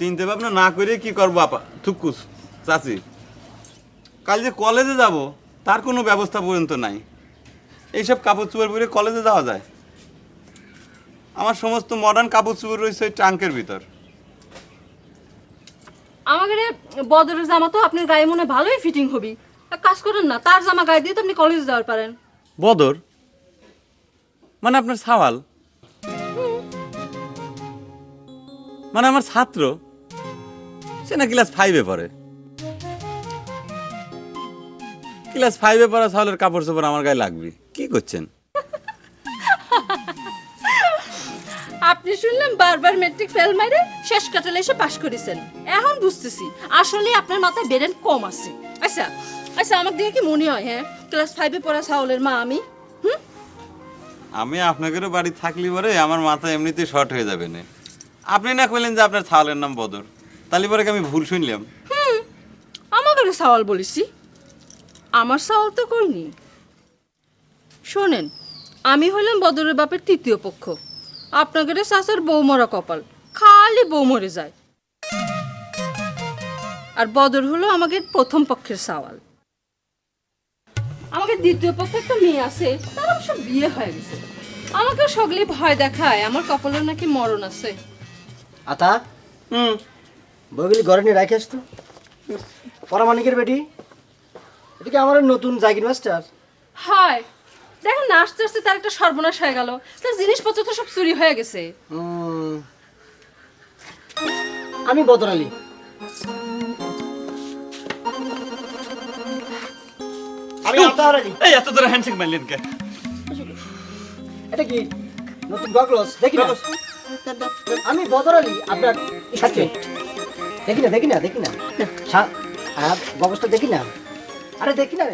চিন্তা ভাবনা না করে কি করব আপা? থুকুস চাচি কাল যে কলেজে যাব তার কোনো ব্যবস্থা পর্যন্ত নাই। এইসব কাপড় চোপড় পরে কলেজে যাওয়া যায়। আমার সমস্ত মডার্ন কাপড় চোপড় রয়েছে ওই ট্রাঙ্কের ভিতর। আমাকে রে বদরের জামা তো আপনার গায়ে মনে ভালোই ফিটিং হবি। এক কাজ করেন না তার জামা গায়ে দিয়ে তো আপনি কলেজে যাওয়ার পারেন। বদর? মানে আপনার সাওয়াল মানে আমার ছাত্র? সে না ক্লাস ফাইভে পড়ে। ক্লাস ফাইভে পড়া সাওয়ালের কাপড় চোপড় আমার গায়ে লাগবে। কি করছেন? আপনি শুনলাম বারবার মেট্রিক ফেল মাইরে শেষ কাটালে এসে পাশ করেছেন। এখন বুঝতেছি আসলে আপনার মাথায় বেরেন কম আছে। আচ্ছা আচ্ছা আমার দিকে কি মনে হয় হ্যাঁ? ক্লাস ফাইভে পড়া সাউলের মা আমি? হুম? আমি আপনাদেরও বাড়ি থাকলি পরে আমার মাথা এমনিতে শর্ট হয়ে যাবে না। আপনি না কইলেন যে আপনার ছাওয়ালের নাম বদর। তাহলে পরে আমি ভুল শুনলাম। হুম আমাকে সাওয়াল বলেছি আমার সাওয়াল তো কইনি। শোনেন আমি হলাম বদরের বাপের তৃতীয় পক্ষ। আপনাকে শাশুর বৌমরা কপাল খালি বউ মরে যায়। আর বদর হলো আমাকে প্রথম পক্ষের সওয়াল। আমাকে দ্বিতীয় পক্ষে একটা মেয়ে আছে তার অবশ্য বিয়ে হয়ে গেছে। আমাকে সগলি ভয় দেখায় আমার কপালে নাকি মরণ আছে। আতা? হুম। বইগুলি ঘরে নিয়ে রাখে আসতো। পরামানিকের বেটি। এটা কি আমার নতুন জাগির মাস্টার? হয়। দেখেন না আস্তে আস্তে তার একটা সর্বনাশ হয়ে গেল। তার জিনিসপত্র তো সব চুরি হয়ে গেছে। আমি বদর আলী আমি আতাহার আলী এই এত তোরা হ্যান্ডশেক মারলেন কে? এটা কি নতুন গগলস? দেখি না। আমি বদর আলী আপনার সাথে। দেখি না দেখি না দেখি না। গগলসটা দেখি না? আরে দেখি না রে।